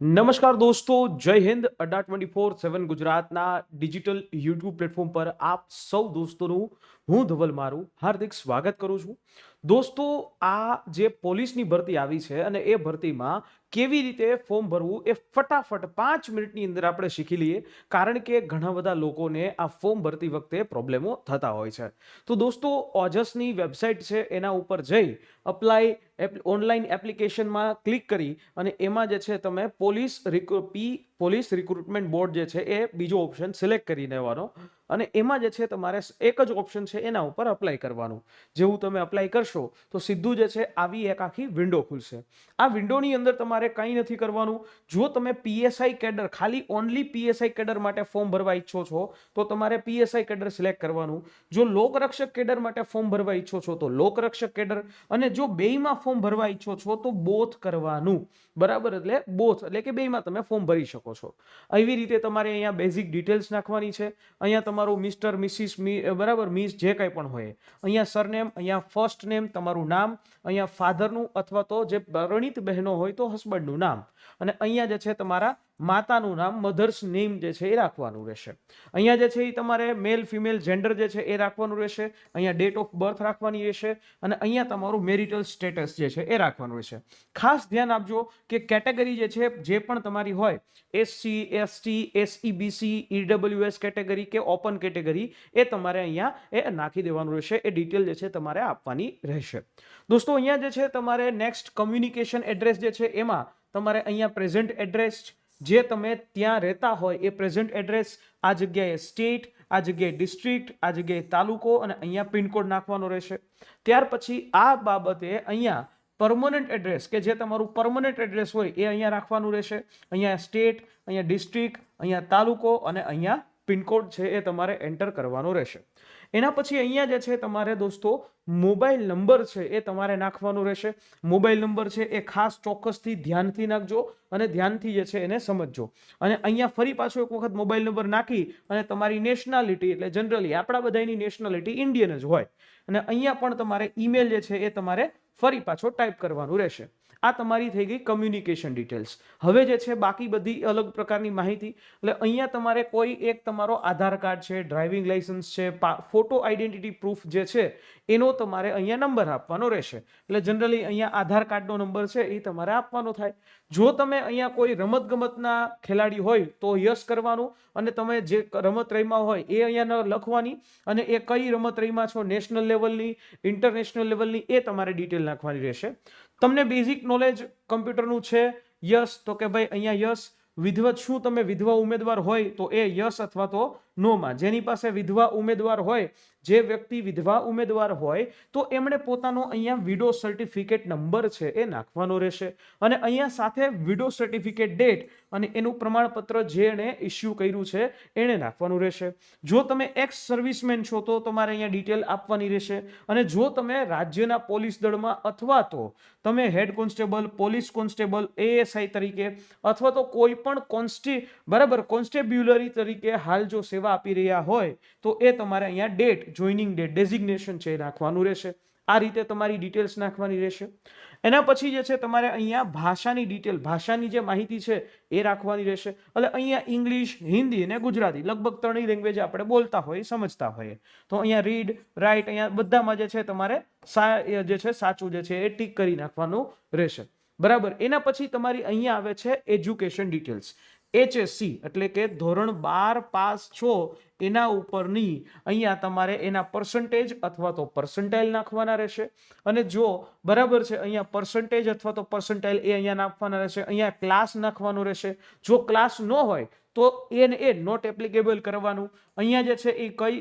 નમસ્કાર દોસ્તો, Jai Hind, Adda twenty four seven ગુજરાતના ડિજિટલ યુટ્યુબ પ્લેટફોર્મ પર આપ સૌ દોસ્તોનું હું ધવલ મારું. હાર્દિક સ્વાગત કરું છું. દોસ્તો, આ જે પોલીસની ભરતી આવી છે અને એ ભરતીમાં કેવી રીતે ફોર્મ ભરવું એ ફટાફટ પાંચ મિનિટની અંદર આપણે શીખી લઈએ, કારણ કે ઘણા બધા લોકોને આ ફોર્મ ભરતી વખતે પ્રોબ્લેમો થતા હોય છે. તો દોસ્તો, ઓજસની વેબસાઇટ છે એના ઉપર જઈ અપ્લાય ઓનલાઈન એપ્લિકેશનમાં ક્લિક કરી અને એમાં જે છે તમે police P, police recruitment board જે છે એ બીજો ઓપ્શન સિલેક્ટ કરી લેવાનો અને એમાં જે છે તમારે એક જ ઓપ્શન છે એના ઉપર અપ્લાય કરવાનું. જેવું તમે અપ્લાય કરશો, તો સીધું જે છે આવી એક આખી વિન્ડો ખુલશે. આ વિન્ડોની અંદર તમારે કંઈ નથી કરવાનું. જો તમે પીએસઆઈ કેડર, ખાલી ઓનલી પીએસઆઈ કેડર માટે ફોર્મ ભરવા ઈચ્છો છો, તો તમારે પીએસઆઈ કેડર સિલેક્ટ કરવાનું. જો લોકરક્ષક કેડર માટે ફોર્મ ભરવા ઈચ્છો છો, તો લોકરક્ષક કેડર. અને જો બેયમાં ફોર્મ ભરવા ઈચ્છો છો, તો બોથ કરવાનું. બરાબર? એટલે બોથ એટલે કે બેયમાં તમે ફોર્મ ભરી શકો છો. એવી રીતે તમારે અહીંયા બેઝિક ડિટેલ્સ નાખવાની છે. અહીંયા તમારું મિસ્ટર, મિસિસ બરાબર, મિસ જે કંઈ પણ હોય. અહીંયા સરનેમ, અહીંયા ફર્સ્ટ નેમ તમારું નામ, અહીંયા ફાધરનું અથવા તો જે પરણિત બહેનો હોય તો હસબન્ડનું નામ. અને અહીંયા જે છે તમારા માતાનું નામ મધર્સ નેમ જે છે એ રાખવાનું રહેશે. અહીંયા જે છે એ તમારે મેલ ફિમેલ જેન્ડર જે છે એ રાખવાનું રહેશે. અહીંયા ડેટ ઓફ બર્થ રાખવાની રહેશે અને અહીંયા તમારું મેરિટલ સ્ટેટસ જે છે એ રાખવાનું રહેશે. ખાસ ધ્યાન આપજો કે કેટેગરી જે છે, જે પણ તમારી હોય SC ST SEBC EWS category કે ઓપન કેટેગરી એ તમારે અહીંયા એ નાખી દેવાનું રહેશે. એ ડિટેલ જે છે તમારે આપવાની રહેશે. દોસ્તો, અહીંયા જે છે તમારે નેક્સ્ટ કમ્યુનિકેશન એડ્રેસ જે છે એમાં તમારે અહીંયા પ્રેઝન્ટ એડ્રેસ જે તમે ત્યાં રહેતા હોય એ પ્રેઝન્ટ એડ્રેસ આ જગ્યાએ સ્ટેટ આ જગ્યાએ ડિસ્ટ્રિક્ટ આ જગ્યાએ તાલુકો અને અહીંયા પિનકોડ નાખવાનો રહેશે. ત્યાર પછી આ બાબતે અહીંયા પરમનન્ટ એડ્રેસ કે જે તમારું પરમનન્ટ એડ્રેસ હોય એ અહીંયા રાખવાનું રહેશે. અહીંયા સ્ટેટ અહીંયા ડિસ્ટ્રિક્ટ અહીંયા તાલુકો અને અહીંયા પિનકોડ છે એ તમારે એન્ટર કરવાનો રહેશે. એના પછી અહીંયા જે છે તમારે દોસ્તો, મોબાઈલ નંબર છે એ તમારે નાખવાનો રહેશે. મોબાઈલ નંબર છે એ ખાસ ચોક્કસથી ધ્યાનથી નાખજો અને ધ્યાનથી જે છે એને સમજજો. અને અહીંયા ફરી પાછો એક વખત મોબાઈલ નંબર નાખી અને તમારી નેશનાલિટી એટલે જનરલી આપણા બધાની નેશનાલિટી ઇન્ડિયન જ હોય. અને અહીંયા પણ તમારે ઈમેલ જે છે એ તમારે ફરી પાછો ટાઈપ કરવાનું રહેશે. આ તમારી થઈ ગઈ કમ્યુનિકેશન ડિટેલ્સ હવે જે છે, બાકી બધી અલગ પ્રકારની માહિતી. એટલે અહીંયા તમારે કોઈ એક તમારો આધાર કાર્ડ છે ડ્રાઇવિંગ લાઇસન્સ છે ફોટો આઈડેન્ટિટી પ્રૂફ જે છે, એનો તમારે અહીંયા નંબર આપવાનો રહેશે. એટલે જનરલી અહીંયા આધાર કાર્ડનો નંબર છે, એ તમારે આપવાનો થાય. જો તમે અહીંયા કોઈ રમતગમતના ખેલાડી હોય, તો યસ કરવાનું. અને તમે જે રમત રમ્યા હોય, એ અહીંયા લખવાની. અને એ કઈ રમત રમ્યા છો નેશનલ લેવલની ઇન્ટરનેશનલ લેવલની એ તમારે ડિટેલ નાખવાની રહેશે. તમને બેઝિક નોલેજ કમ્પ્યુટરનું છે યસ તો કે ભાઈ અહીંયા યસ વિધવત શું તમે વિધવા ઉમેદવાર હોય તો એ યસ અથવા તો નોમાં. જેની પાસે વિધવા ઉમેદવાર હોય, જે વ્યક્તિ વિધવા ઉમેદવાર હોય, તો એમણે પોતાનો અહીંયા વિડો સર્ટિફિકેટ નંબર છે એ નાખવાનો રહેશે. અને અહીંયા સાથે વિડો સર્ટિફિકેટ ડેટ અને એનું પ્રમાણપત્ર જેણે ઇસ્યુ કર્યું છે, એણે નાખવાનું રહેશે. જો તમે એક્સ સર્વિસમેન છો, તો તમારે અહીંયા ડિટેલ આપવાની રહેશે. અને જો તમે રાજ્યના પોલીસ દળમાં અથવા તો તમે head constable, police constable ASI તરીકે અથવા તો કોઈ પણ કોન્સ્ટી, બરાબર, કોન્સ્ટેબ્યુલરી તરીકે હાલ જો સેવા આપી રહ્યા હોય, તો એ તમારે અહીંયા ડેટ જોઈનિંગ ડેટ ડેઝિગ્નેશન છે એ નાખવાનું રહેશે. આ રીતે તમારી ડિટેલ્સ નાખવાની રહેશે. એના પછી જે છે તમારે અહીંયા ભાષાની ડિટેલ ભાષાની જે માહિતી છે એ રાખવાની રહેશે. એટલે અહીંયા ઇંગ્લિશ હિન્દી અને ગુજરાતી, લગભગ ત્રણેય લેંગ્વેજ આપણે બોલતા હોઈએ સમજતા હોઈએ. તો અહીંયા રીડ રાઇટ અહીંયા બધામાં જે છે તમારે સા જે છે સાચું જે છે એ ટીક કરી નાખવાનું રહેશે. બરાબર? એના પછી તમારી અહીંયા આવે છે એજ્યુકેશન ડિટેલ્સ એચએસસી એટલે કે ધોરણ બાર પાસ છો એના ઉપરની અહીંયા તમારે એના પર્સન્ટેજ અથવા તો પર્સન્ટાઇલ નાખવાના રહેશે. અને જો બરાબર છે અહીંયા પર્સન્ટેજ અથવા તો પર્સન્ટાઇલ એ અહીંયા નાખવાના રહેશે. અહીંયા ક્લાસ નાખવાનો રહેશે. જો ક્લાસ ન હોય તો એને એ નોટ એપ્લિકેબલ કરવાનું. અહીંયા જે છે એ કઈ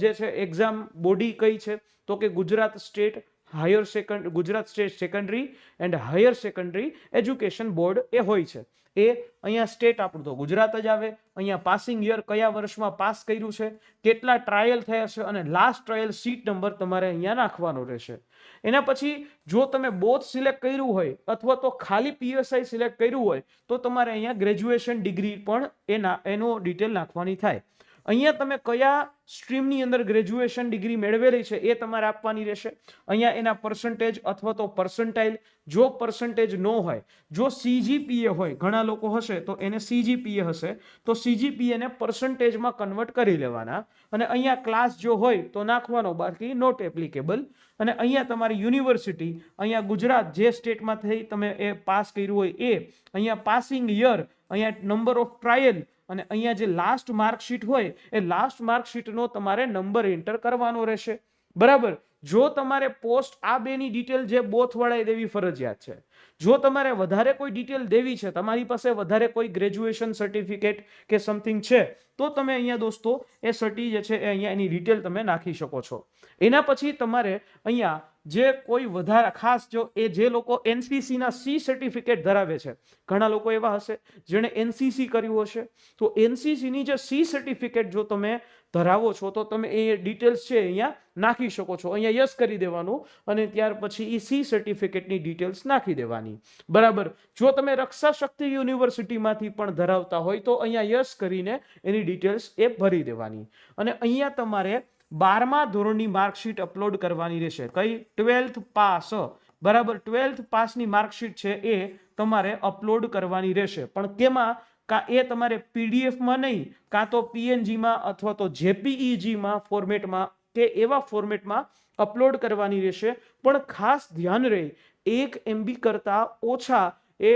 જે છે એક્ઝામ બોડી કઈ છે? તો કે Gujarat state higher second, Gujarat state secondary and higher secondary education board એ હોય છે. એ અહીંયા સ્ટેટ આપણું તો ગુજરાત જ આવે. અહીંયા પાસિંગ યર કયા વર્ષમાં પાસ કર્યું છે? કેટલા ટ્રાયલ થયા છે? અને લાસ્ટ ટ્રાયલ સીટ નંબર તમારે અહીંયા નાખવાનો રહેશે. એના પછી જો તમે બોથ સિલેક્ટ કર્યું હોય અથવા તો ખાલી પીએસઆઈ સિલેક્ટ કર્યું હોય તો તમારે અહીંયા ગ્રેજ્યુએશન ડિગ્રી પણ એના, એનો ડિટેલ નાખવાની થાય. અહીંયા તમે કયા સ્ટ્રીમની અંદર ગ્રેજ્યુએશન ડિગ્રી મેળવેલી છે એ તમારે આપવાની રહેશે. અહીંયા એના પર્સન્ટેજ અથવા તો પર્સન્ટાઇલ જો પર્સન્ટેજ ન હોય, જો સીજીપીએ હોય, ઘણા લોકો હશે, તો એને સીજીપીએ હશે, તો સીજીપીએને પર્સન્ટેજમાં કન્વર્ટ કરી લેવાના. અને અહીંયા ક્લાસ જો હોય, તો નાખવાનો, બાકી નોટ એપ્લિકેબલ અને અહીંયા તમારી યુનિવર્સિટી અહીંયા ગુજરાત જે સ્ટેટમાં થઈ તમે એ પાસ કર્યું હોય એ, અહીંયા પાસિંગ યર અહીંયા નંબર ઓફ ટ્રાયલ અને અહીંયા જે લાસ્ટ માર્કશીટ હોય, એ લાસ્ટ માર્કશીટનો તમારે નંબર એન્ટર કરવાનો રહેશે. બરાબર? જો તમારે પોસ્ટ આ બેની ડિટેલ જે બોથ વડાએ દેવી ફરજિયાત છે. જો તમારે વધારે કોઈ ડિટેલ દેવી છે, તમારી પાસે વધારે કોઈ ગ્રેજ્યુએશન સર્ટિફિકેટ કે સમથિંગ છે, તો તમે અહીંયા દોસ્તો એ સર્ટી જે છે એ અહીંયા એની ડિટેલ તમે નાખી શકો છો. એના પછી તમારે અહીંયા જે કોઈ વધારે, ખાસ જો એ જે લોકો એનસીસીના સી સર્ટિફિકેટ ધરાવે છે, ઘણા લોકો એવા હશે જેણે એનસીસી કર્યું હશે. તો એનસીસીની જે સી સર્ટિફિકેટ જો તમે ધરાવો છો, તો તમે એ ડિટેલ્સ છે અહીંયા નાખી શકો છો. અહીંયા યસ કરી દેવાનું અને ત્યાર પછી એ સી સર્ટિફિકેટની ડિટેલ્સ નાખી દેવાની. બરાબર? જો તમે રક્ષા શક્તિ યુનિવર્સિટીમાંથી પણ ધરાવતા હોય, તો અહીંયા યસ કરીને એની ડિટેલ્સ એ ભરી દેવાની. અને અહીંયા તમારે બારમા ધોરણની માર્કશીટ અપલોડ કરવાની રહેશે. કઈ? Twelfth pass. બરાબર, ટ્વેલ્થ પાસની માર્કશીટ છે એ તમારે અપલોડ કરવાની રહેશે. પણ તેમાં કાં એ તમારે પીડીએફમાં નહીં, કાં તો પીએનજીમાં અથવા તો જેપીઈજીમાં ફોર્મેટમાં, કે એવા ફોર્મેટમાં અપલોડ કરવાની રહેશે. પણ ખાસ ધ્યાન રહે, એક એમબી કરતાં ઓછા એ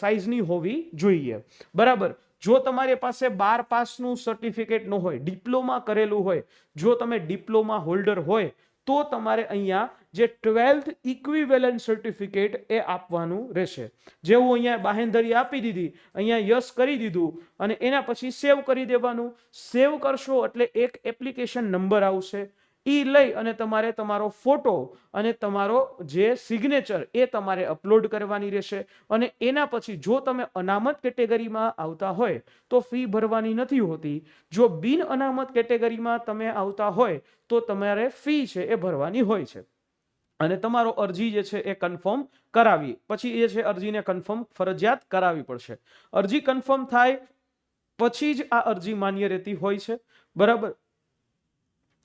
સાઇઝની હોવી જોઈએ. બરાબર. જો તમારી પાસે બાર પાસનું સર્ટિફિકેટ ન હોય ડિપ્લોમા કરેલું હોય, જો તમે ડિપ્લોમા હોલ્ડર હોય, તો તમારે અહીંયા જે ટ્વેલ્થ ઇક્વિવેલન્ટ સર્ટિફિકેટ એ આપવાનું રહેશે. જેવું અહીંયા બાહેંધરી આપી દીધી, અહીંયા યસ કરી દીધું અને એના પછી સેવ કરી દેવાનું. સેવ કરશો એટલે એક એપ્લિકેશન નંબર આવશે. એ લઈ અને તમારે તમારો ફોટો અને તમારો જે સિગ્નેચર એ તમારે અપલોડ કરવાની રહેશે. અને એના પછી જો તમે અનામત કેટેગરીમાં આવતા હોય, તો ફી ભરવાની નથી હોતી. જો બિન અનામત કેટેગરીમાં તમે આવતા હોય, તો તમારે ફી છે એ ભરવાની હોય છે. અને તમારો અરજી જે છે એ કન્ફર્મ કરાવી. પછી એ છે અરજીને કન્ફર્મ ફરજિયાત કરાવવી પડશે. અરજી કન્ફર્મ થાય, પછી જ આ અરજી માન્ય રહેતી હોય છે. બરાબર?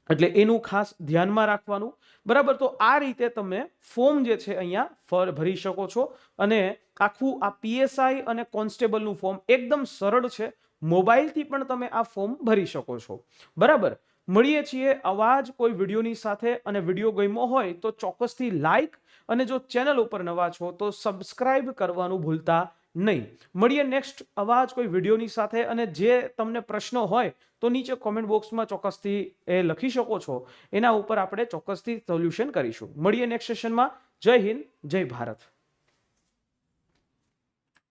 એટલે એનું ખાસ ધ્યાનમાં રાખવાનું. બરાબર, તો આ રીતે તમે ફોર્મ જે છે અહીંયા ફર, ભરી શકો છો અને આખું આ પીએસઆઈ અને કોન્સ્ટેબલનું ફોર્મ એકદમ સરળ છે. મોબાઈલથી પણ તમે આ ફોર્મ ભરી શકો છો. બરાબર? મળીએ છીએ અવાજ કોઈ વિડીયોની સાથે અને વીડિયો ગમ્યો હોય તો ચોક્કસથી લાઈક અને જો ચેનલ ઉપર નવા છો તો સબસ્ક્રાઇબ કરવાનું ભૂલતા નહીં. મળીએ નેક્સ્ટ અવાજ કોઈ વિડીયોની સાથે અને જે તમને પ્રશ્નો હોય તો નીચે કોમેન્ટ બોક્સમાં ચોક્કસથી એ લખી શકો છો. એના ઉપર આપણે ચોક્કસથી સોલ્યુશન કરીશું. મળીએ નેક્સ્ટ સેશનમાં જય હિન્દ, જય ભારત.